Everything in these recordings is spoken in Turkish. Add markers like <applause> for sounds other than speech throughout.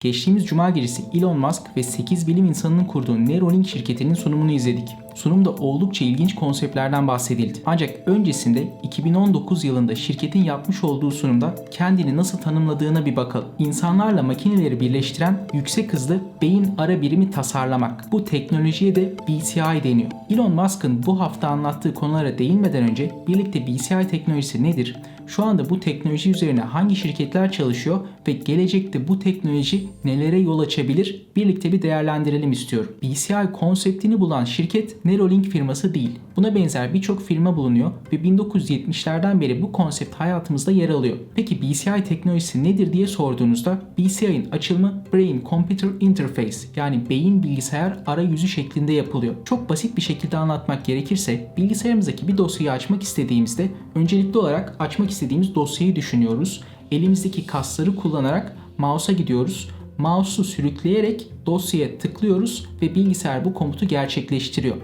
Geçtiğimiz cuma gecesi Elon Musk ve 8 bilim insanının kurduğu Neuralink şirketinin sunumunu izledik. Sunumda oldukça ilginç konseptlerden bahsedildi. Ancak öncesinde 2019 yılında şirketin yapmış olduğu sunumda kendini nasıl tanımladığına bir bakalım. İnsanlarla makineleri birleştiren yüksek hızlı beyin ara birimi tasarlamak. Bu teknolojiye de BCI deniyor. Elon Musk'ın bu hafta anlattığı konulara değinmeden önce birlikte BCI teknolojisi nedir? Şu anda bu teknoloji üzerine hangi şirketler çalışıyor ve gelecekte bu teknoloji nelere yol açabilir birlikte bir değerlendirelim istiyorum. BCI konseptini bulan şirket Neuralink firması değil. Buna benzer birçok firma bulunuyor ve 1970'lerden beri bu konsept hayatımızda yer alıyor. Peki BCI teknolojisi nedir diye sorduğunuzda BCI'nin açılımı Brain Computer Interface yani beyin bilgisayar arayüzü şeklinde yapılıyor. Çok basit bir şekilde anlatmak gerekirse bilgisayarımızdaki bir dosyayı açmak istediğimizde öncelikli olarak açmak istediğimiz dosyayı düşünüyoruz. Elimizdeki kasları kullanarak mouse'a gidiyoruz. Mouse'u sürükleyerek dosyaya tıklıyoruz ve bilgisayar bu komutu gerçekleştiriyor.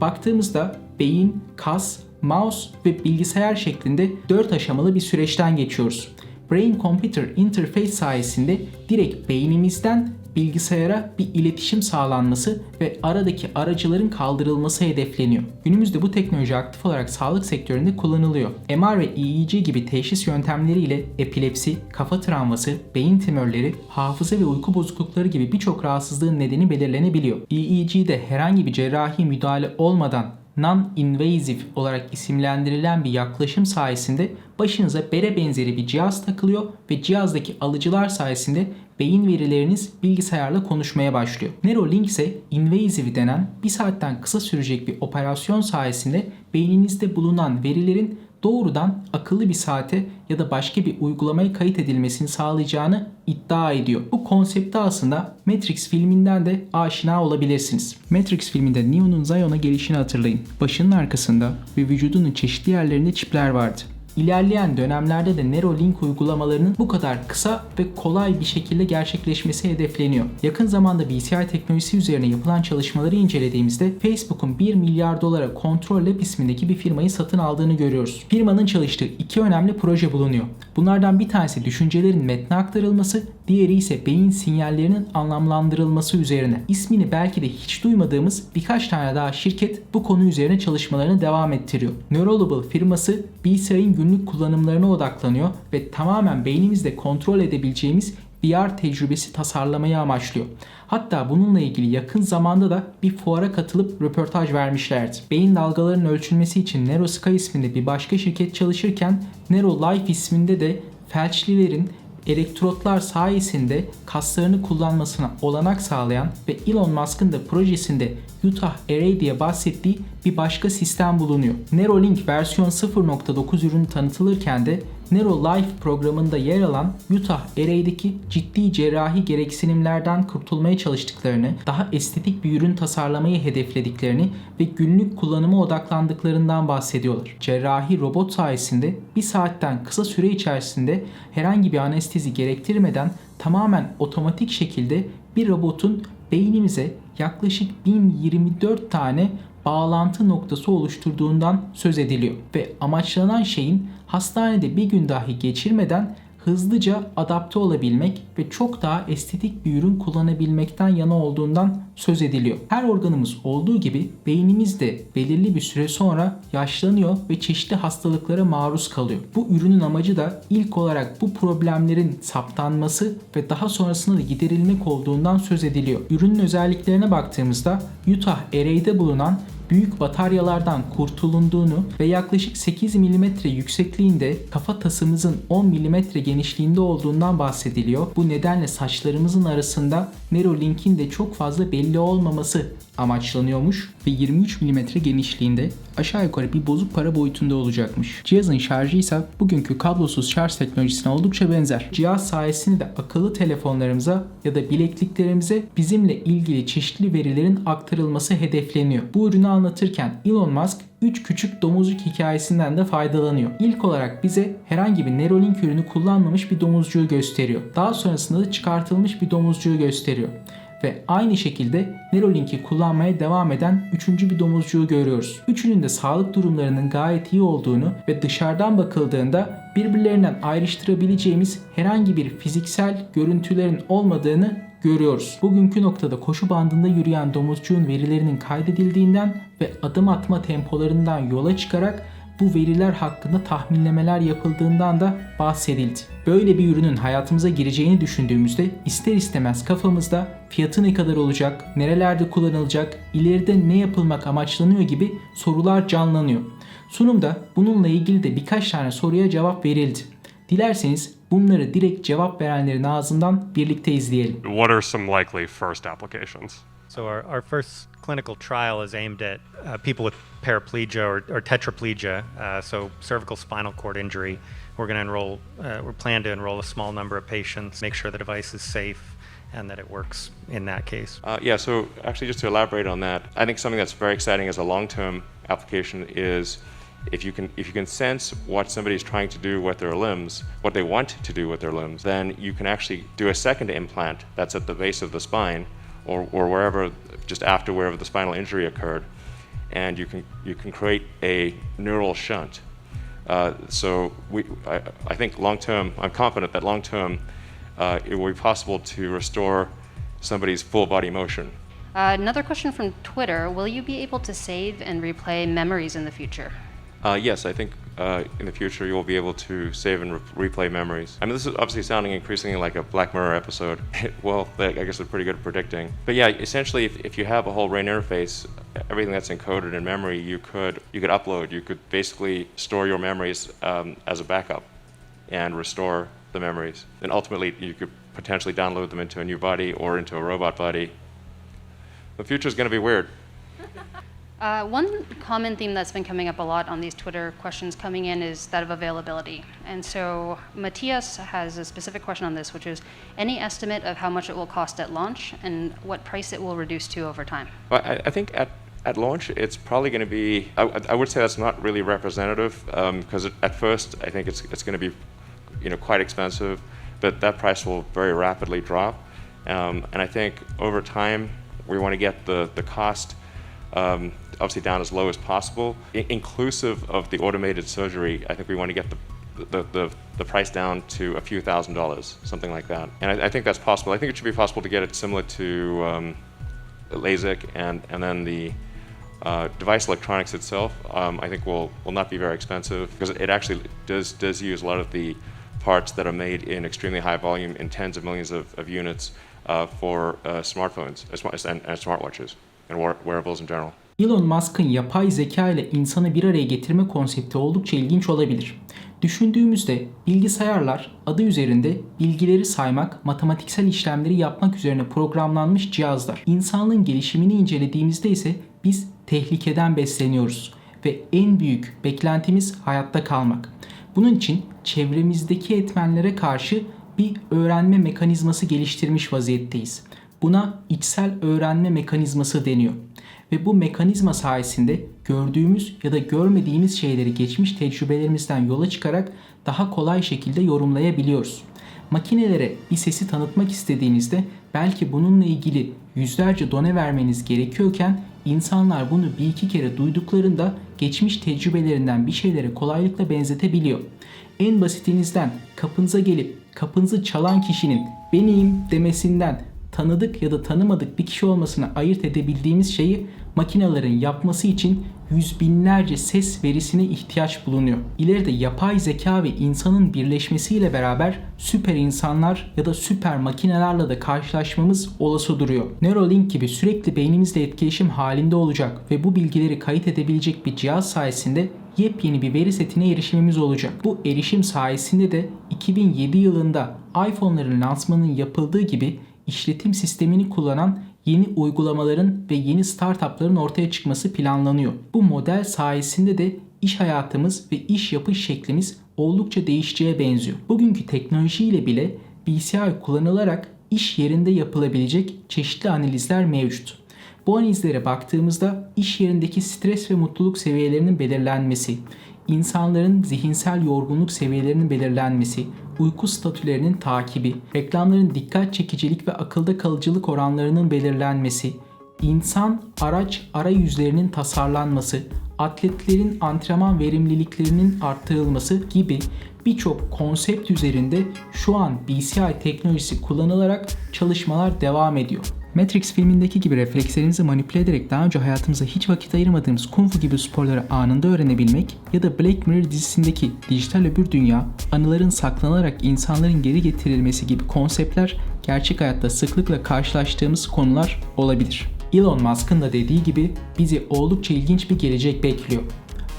Baktığımızda beyin, kas, mouse ve bilgisayar şeklinde 4 aşamalı bir süreçten geçiyoruz. Brain Computer Interface sayesinde direkt beynimizden bilgisayara bir iletişim sağlanması ve aradaki aracıların kaldırılması hedefleniyor. Günümüzde bu teknoloji aktif olarak sağlık sektöründe kullanılıyor. MR ve EEG gibi teşhis yöntemleriyle epilepsi, kafa travması, beyin tümörleri, hafıza ve uyku bozuklukları gibi birçok rahatsızlığın nedeni belirlenebiliyor. EEG'de herhangi bir cerrahi müdahale olmadan non-invasive olarak isimlendirilen bir yaklaşım sayesinde başınıza bere benzeri bir cihaz takılıyor ve cihazdaki alıcılar sayesinde beyin verileriniz bilgisayarla konuşmaya başlıyor. Neuralink ise invasive denen bir saatten kısa sürecek bir operasyon sayesinde beyninizde bulunan verilerin doğrudan akıllı bir saate ya da başka bir uygulamaya kayıt edilmesini sağlayacağını iddia ediyor. Bu konsepte aslında Matrix filminden de aşina olabilirsiniz. Matrix filminde Neo'nun Zion'a gelişini hatırlayın. Başının arkasında ve vücudunun çeşitli yerlerinde çipler vardı. İlerleyen dönemlerde de Neuralink uygulamalarının bu kadar kısa ve kolay bir şekilde gerçekleşmesi hedefleniyor. Yakın zamanda BCI teknolojisi üzerine yapılan çalışmaları incelediğimizde Facebook'un 1 milyar dolara Control Lab ismindeki bir firmayı satın aldığını görüyoruz. Firmanın çalıştığı iki önemli proje bulunuyor. Bunlardan bir tanesi düşüncelerin metne aktarılması, diğeri ise beyin sinyallerinin anlamlandırılması üzerine. İsmini belki de hiç duymadığımız birkaç tane daha şirket bu konu üzerine çalışmalarını devam ettiriyor. Neuralable firması BCI'nin günlük kullanımlarına odaklanıyor ve tamamen beynimizde kontrol edebileceğimiz VR tecrübesi tasarlamayı amaçlıyor. Hatta bununla ilgili yakın zamanda da bir fuara katılıp röportaj vermişlerdi. Beyin dalgalarının ölçülmesi için NeuroSky isminde bir başka şirket çalışırken NeuroLife isminde de felçlilerin elektrotlar sayesinde kaslarını kullanmasına olanak sağlayan ve Elon Musk'ın da projesinde Utah Array diye bahsettiği bir başka sistem bulunuyor. Neuralink versiyon 0.9 ürünü tanıtılırken de NeuroLife programında yer alan Utah Array'deki ciddi cerrahi gereksinimlerden kurtulmaya çalıştıklarını, daha estetik bir ürün tasarlamayı hedeflediklerini ve günlük kullanıma odaklandıklarından bahsediyorlar. Cerrahi robot sayesinde bir saatten kısa süre içerisinde herhangi bir anestezi gerektirmeden tamamen otomatik şekilde bir robotun beynimize yaklaşık 1024 tane bağlantı noktası oluşturduğundan söz ediliyor ve amaçlanan şeyin hastanede bir gün dahi geçirmeden hızlıca adapte olabilmek ve çok daha estetik bir ürün kullanabilmekten yana olduğundan söz ediliyor. Her organımız olduğu gibi beynimiz de belirli bir süre sonra yaşlanıyor ve çeşitli hastalıklara maruz kalıyor. Bu ürünün amacı da ilk olarak bu problemlerin saptanması ve daha sonrasında da giderilmek olduğundan söz ediliyor. Ürünün özelliklerine baktığımızda Utah Array'de bulunan büyük bataryalardan kurtulunduğunu ve yaklaşık 8 mm yüksekliğinde kafa tasımızın 10 mm genişliğinde olduğundan bahsediliyor. Bu nedenle saçlarımızın arasında Neuralink'in de çok fazla belli olmaması amaçlanıyormuş ve 23 mm genişliğinde aşağı yukarı bir bozuk para boyutunda olacakmış. Cihazın şarjı ise bugünkü kablosuz şarj teknolojisine oldukça benzer. Cihaz sayesinde de akıllı telefonlarımıza ya da bilekliklerimize bizimle ilgili çeşitli verilerin aktarılması hedefleniyor. Bu ürünü anlatırken Elon Musk 3 küçük domuzcuk hikayesinden de faydalanıyor. İlk olarak bize herhangi bir Neuralink ürünü kullanmamış bir domuzcuğu gösteriyor. Daha sonrasında da çıkartılmış bir domuzcuğu gösteriyor. ve aynı şekilde Neuralink'i kullanmaya devam eden üçüncü bir domuzcuğu görüyoruz. Üçünün de sağlık durumlarının gayet iyi olduğunu ve dışarıdan bakıldığında birbirlerinden ayrıştırabileceğimiz herhangi bir fiziksel görüntülerin olmadığını görüyoruz. Bugünkü noktada koşu bandında yürüyen domuzcuğun verilerinin kaydedildiğinden ve adım atma tempolarından yola çıkarak bu veriler hakkında tahminlemeler yapıldığından da bahsedildi. Böyle bir ürünün hayatımıza gireceğini düşündüğümüzde ister istemez kafamızda fiyatı ne kadar olacak, nerelerde kullanılacak, ileride ne yapılmak amaçlanıyor gibi sorular canlanıyor. Sunumda bununla ilgili de birkaç tane soruya cevap verildi. Dilerseniz bunları direkt cevap verenlerin ağzından birlikte izleyelim. What are some likely first applications? So our, our first clinical trial is aimed at uh, people with paraplegia or, or tetraplegia, uh, so cervical spinal cord injury. We're going to enroll, uh, we plan to enroll a small number of patients, make sure the device is safe and that it works in that case. Uh, yeah, so actually, just to elaborate on that, I think something that's very exciting as a long-term application is if you can if you can sense what somebody's trying to do with their limbs, what they want to do with their limbs, then you can actually do a second implant that's at the base of the spine, or, or wherever just after wherever the spinal injury occurred, and you can you can create a neural shunt. Uh, so we, I, I think long term, I'm confident that long term, uh, it will be possible to restore somebody's full body motion. Uh, another question from Twitter Will you be able to save and replay memories in the future? Uh, yes, I think uh, in the future you will be able to save and re- replay memories. I mean, this is obviously sounding increasingly like a Black Mirror episode. <laughs> well, I guess they're pretty good at predicting. But yeah, essentially, if, if you have a whole brain interface, everything that's encoded in memory, you could you could upload. You could basically store your memories um, as a backup and restore the memories. And ultimately, you could potentially download them into a new body or into a robot body. The future is going to be weird. <laughs> Uh, one common theme that's been coming up a lot on these Twitter questions coming in is that of availability. And so Matthias has a specific question on this, which is any estimate of how much it will cost at launch and what price it will reduce to over time? Well, I, I think at, at launch, it's probably going to be. I, I would say that's not really representative because at first I think it's it's going to be, you know, quite expensive, but that price will very rapidly drop, um, and I think over time we want to get the the cost. Um, obviously down as low as possible, I- inclusive of the automated surgery. I think we want to get the the, the, the price down to a few thousand dollars, something like that. And I, I think that's possible. I think it should be possible to get it similar to um, LASIK, and, and then the uh, device electronics itself, um, I think will, will not be very expensive because it actually does, does use a lot of the parts that are made in extremely high volume in tens of millions of, of units uh, for uh, smartphones and, and smartwatches and wear- wearables in general. Elon Musk'ın yapay zeka ile insanı bir araya getirme konsepti oldukça ilginç olabilir. Düşündüğümüzde bilgisayarlar adı üzerinde bilgileri saymak, matematiksel işlemleri yapmak üzerine programlanmış cihazlar. İnsanlığın gelişimini incelediğimizde ise biz tehlikeden besleniyoruz ve en büyük beklentimiz hayatta kalmak. Bunun için çevremizdeki etmenlere karşı bir öğrenme mekanizması geliştirmiş vaziyetteyiz. Buna içsel öğrenme mekanizması deniyor ve bu mekanizma sayesinde gördüğümüz ya da görmediğimiz şeyleri geçmiş tecrübelerimizden yola çıkarak daha kolay şekilde yorumlayabiliyoruz. Makinelere bir sesi tanıtmak istediğinizde belki bununla ilgili yüzlerce done vermeniz gerekiyorken insanlar bunu bir iki kere duyduklarında geçmiş tecrübelerinden bir şeylere kolaylıkla benzetebiliyor. En basitinizden kapınıza gelip kapınızı çalan kişinin beniyim demesinden tanıdık ya da tanımadık bir kişi olmasını ayırt edebildiğimiz şeyi makinelerin yapması için yüz binlerce ses verisine ihtiyaç bulunuyor. İleride yapay zeka ve insanın birleşmesiyle beraber süper insanlar ya da süper makinelerle de karşılaşmamız olası duruyor. Neuralink gibi sürekli beynimizle etkileşim halinde olacak ve bu bilgileri kayıt edebilecek bir cihaz sayesinde yepyeni bir veri setine erişimimiz olacak. Bu erişim sayesinde de 2007 yılında iPhone'ların lansmanının yapıldığı gibi işletim sistemini kullanan yeni uygulamaların ve yeni startupların ortaya çıkması planlanıyor. Bu model sayesinde de iş hayatımız ve iş yapış şeklimiz oldukça değişeceğe benziyor. Bugünkü teknolojiyle bile bilgisayar kullanılarak iş yerinde yapılabilecek çeşitli analizler mevcut. Bu analizlere baktığımızda iş yerindeki stres ve mutluluk seviyelerinin belirlenmesi, insanların zihinsel yorgunluk seviyelerinin belirlenmesi, uyku statülerinin takibi, reklamların dikkat çekicilik ve akılda kalıcılık oranlarının belirlenmesi, insan araç arayüzlerinin tasarlanması, atletlerin antrenman verimliliklerinin arttırılması gibi birçok konsept üzerinde şu an BCI teknolojisi kullanılarak çalışmalar devam ediyor. Matrix filmindeki gibi reflekslerimizi manipüle ederek daha önce hayatımıza hiç vakit ayırmadığımız kung fu gibi sporları anında öğrenebilmek ya da Black Mirror dizisindeki dijital öbür dünya, anıların saklanarak insanların geri getirilmesi gibi konseptler gerçek hayatta sıklıkla karşılaştığımız konular olabilir. Elon Musk'ın da dediği gibi bizi oldukça ilginç bir gelecek bekliyor.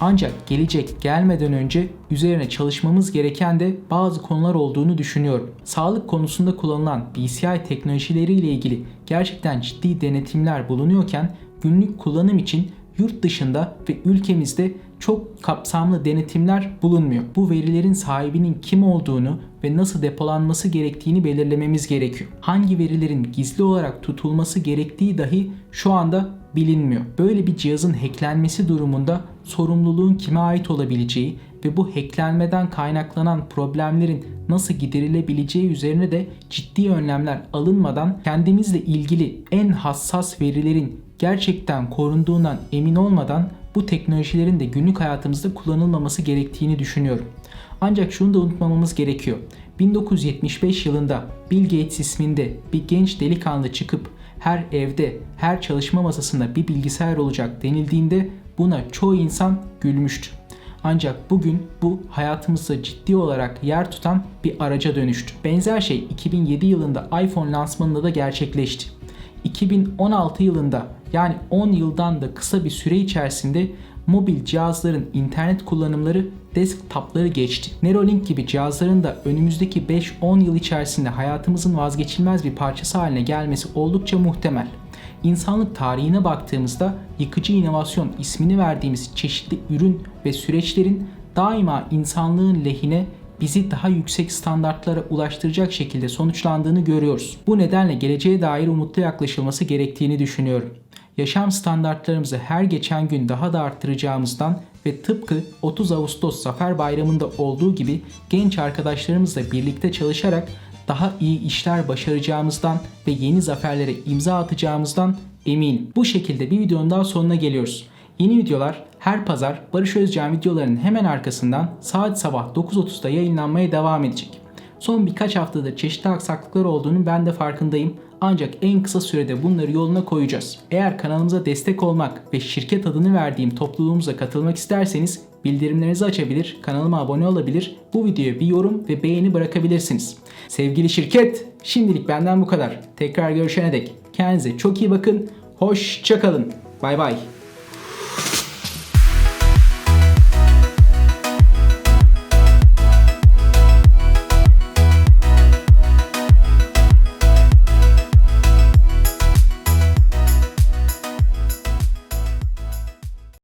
Ancak gelecek gelmeden önce üzerine çalışmamız gereken de bazı konular olduğunu düşünüyorum. Sağlık konusunda kullanılan BCI teknolojileri ile ilgili gerçekten ciddi denetimler bulunuyorken günlük kullanım için yurt dışında ve ülkemizde çok kapsamlı denetimler bulunmuyor. Bu verilerin sahibinin kim olduğunu ve nasıl depolanması gerektiğini belirlememiz gerekiyor. Hangi verilerin gizli olarak tutulması gerektiği dahi şu anda bilinmiyor. Böyle bir cihazın hacklenmesi durumunda sorumluluğun kime ait olabileceği ve bu hacklenmeden kaynaklanan problemlerin nasıl giderilebileceği üzerine de ciddi önlemler alınmadan kendimizle ilgili en hassas verilerin gerçekten korunduğundan emin olmadan bu teknolojilerin de günlük hayatımızda kullanılmaması gerektiğini düşünüyorum. Ancak şunu da unutmamamız gerekiyor. 1975 yılında Bill Gates isminde bir genç delikanlı çıkıp her evde, her çalışma masasında bir bilgisayar olacak denildiğinde buna çoğu insan gülmüştü. Ancak bugün bu hayatımızda ciddi olarak yer tutan bir araca dönüştü. Benzer şey 2007 yılında iPhone lansmanında da gerçekleşti. 2016 yılında yani 10 yıldan da kısa bir süre içerisinde mobil cihazların internet kullanımları desktopları geçti. Neuralink gibi cihazların da önümüzdeki 5-10 yıl içerisinde hayatımızın vazgeçilmez bir parçası haline gelmesi oldukça muhtemel. İnsanlık tarihine baktığımızda yıkıcı inovasyon ismini verdiğimiz çeşitli ürün ve süreçlerin daima insanlığın lehine bizi daha yüksek standartlara ulaştıracak şekilde sonuçlandığını görüyoruz. Bu nedenle geleceğe dair umutlu yaklaşılması gerektiğini düşünüyorum. Yaşam standartlarımızı her geçen gün daha da arttıracağımızdan ve tıpkı 30 Ağustos Zafer Bayramı'nda olduğu gibi genç arkadaşlarımızla birlikte çalışarak daha iyi işler başaracağımızdan ve yeni zaferlere imza atacağımızdan eminim. Bu şekilde bir videonun daha sonuna geliyoruz. Yeni videolar her pazar Barış Özcan videolarının hemen arkasından saat sabah 9.30'da yayınlanmaya devam edecek. Son birkaç haftadır çeşitli aksaklıklar olduğunu ben de farkındayım. Ancak en kısa sürede bunları yoluna koyacağız. Eğer kanalımıza destek olmak ve şirket adını verdiğim topluluğumuza katılmak isterseniz bildirimlerinizi açabilir, kanalıma abone olabilir, bu videoya bir yorum ve beğeni bırakabilirsiniz. Sevgili şirket, şimdilik benden bu kadar. Tekrar görüşene dek kendinize çok iyi bakın, hoşçakalın. Bay bay.